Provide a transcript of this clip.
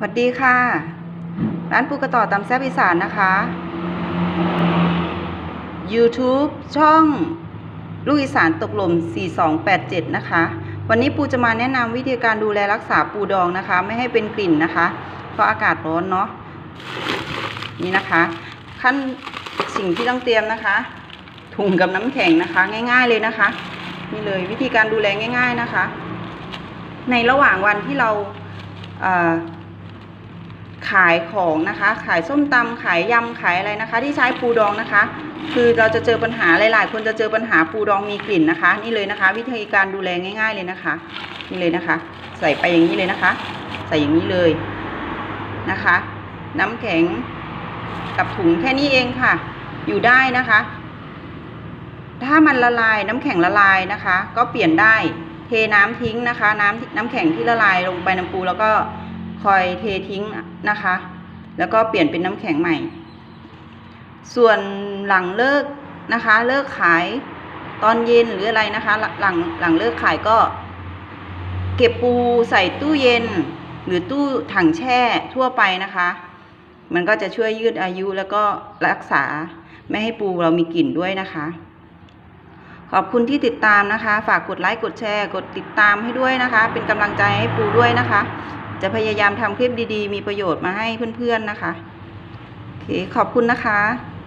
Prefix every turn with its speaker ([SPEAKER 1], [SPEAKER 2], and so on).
[SPEAKER 1] สวัสดีค่ะ ร้านปูกระต่อตำแซ่บอีสานนะคะ YouTube ช่องลูกอีสานตกหล่ม4287 นะคะ วันนี้ปูจะมาแนะนำวิธีการดูแลรักษาปูดองนะคะ ไม่ให้เป็นกลิ่นนะคะ เพราะอากาศร้อนเนาะนี่นะคะ ขั้นสิ่งที่ต้องเตรียมนะคะ ถุงกับน้ำแข็งนะคะ ง่าย ๆเลยนะคะ นี่เลยวิธีการดูแลง่าย ๆนะคะ ในระหว่างวันที่เรา ขายของนะคะ ขายส้มตำขายยำขายอะไรนะคะ ที่ใช้ปูดองนะคะ คือเราจะเจอปัญหาหลาย ๆ คนจะเจอปัญหาปูดองมีกลิ่นนะคะ นี่เลยนะคะ วิธีการดูแลง่าย ๆเลยนะคะ นี่เลยนะคะ ใส่ไปอย่างนี้เลยนะคะ ใส่อย่างนี้เลยนะคะ น้ำแข็งกับถุงแค่นี้เองค่ะ อยู่ได้นะคะ ถ้ามันละลายน้ำแข็งละลายนะคะ ก็เปลี่ยนได้เทน้ำทิ้งนะคะ น้ำน้ำแข็งที่ละลายลงไปน้ำปูแล้วก็ คอยเททิ้งนะคะ แล้วก็เปลี่ยนเป็นน้ำแข็งใหม่ ส่วนหลังเลิกนะคะ เลิกขายตอนเย็นหรืออะไรนะคะ หลังหลังเลิกขายก็ เก็บปูใส่ตู้เย็น หรือตู้ถังแช่ทั่วไปนะคะ มันก็จะช่วยยืดอายุแล้วก็รักษาไม่ให้ปูเรามีกลิ่นด้วยนะคะ ขอบคุณที่ติดตามนะคะ ฝากกดไลค์กดแชร์ กดติดตามให้ด้วยนะคะ เป็นกำลังใจให้ปูด้วยนะคะ จะพยายามทำคลิปดีๆ มีประโยชน์มาให้เพื่อนๆนะคะ โอเค ขอบคุณนะคะ